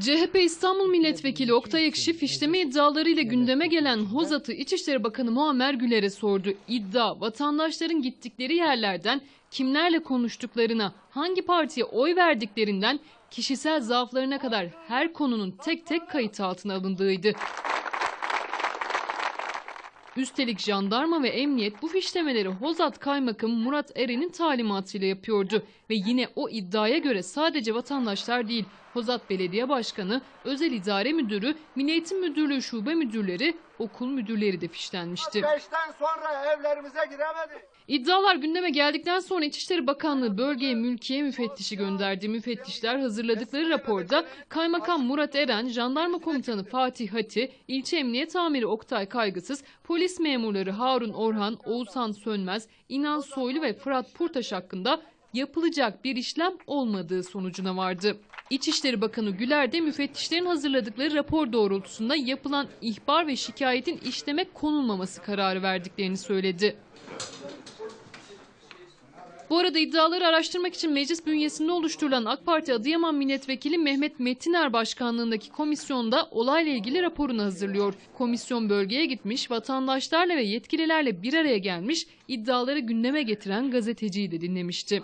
CHP İstanbul Milletvekili Oktay Ekşi fişleme iddialarıyla gündeme gelen Hozat'ı İçişleri Bakanı Muammer Güler'e sordu. İddia vatandaşların gittikleri yerlerden kimlerle konuştuklarına, hangi partiye oy verdiklerinden kişisel zaaflarına kadar her konunun tek tek kayıt altına alındığıydı. Üstelik jandarma ve emniyet bu fişlemeleri Hozat Kaymakamı Murat Eren'in talimatıyla yapıyordu. Ve yine o iddiaya göre sadece vatandaşlar değil, Hozat Belediye Başkanı, Özel İdare Müdürü, Milli Eğitim Müdürlüğü Şube Müdürleri, okul müdürleri de fişlenmişti. Beşten sonra evlerimize giremedik. İddialar gündeme geldikten sonra İçişleri Bakanlığı bölgeye mülkiye müfettişi gönderdi. Müfettişler hazırladıkları raporda Kaymakam Murat Eren, Jandarma Komutanı Fatih Hati, İlçe Emniyet Amiri Oktay Kaygısız, polis memurları Harun Orhan, Oğuzhan Sönmez, İnan Soylu ve Fırat Purtaş hakkında yapılacak bir işlem olmadığı sonucuna vardı. İçişleri Bakanı Güler de müfettişlerin hazırladıkları rapor doğrultusunda yapılan ihbar ve şikayetin işleme konulmaması kararı verdiklerini söyledi. Bu arada iddiaları araştırmak için meclis bünyesinde oluşturulan AK Parti Adıyaman Milletvekili Mehmet Metiner başkanlığındaki komisyonda olayla ilgili raporunu hazırlıyor. Komisyon bölgeye gitmiş, vatandaşlarla ve yetkililerle bir araya gelmiş, iddiaları gündeme getiren gazeteciyi de dinlemişti.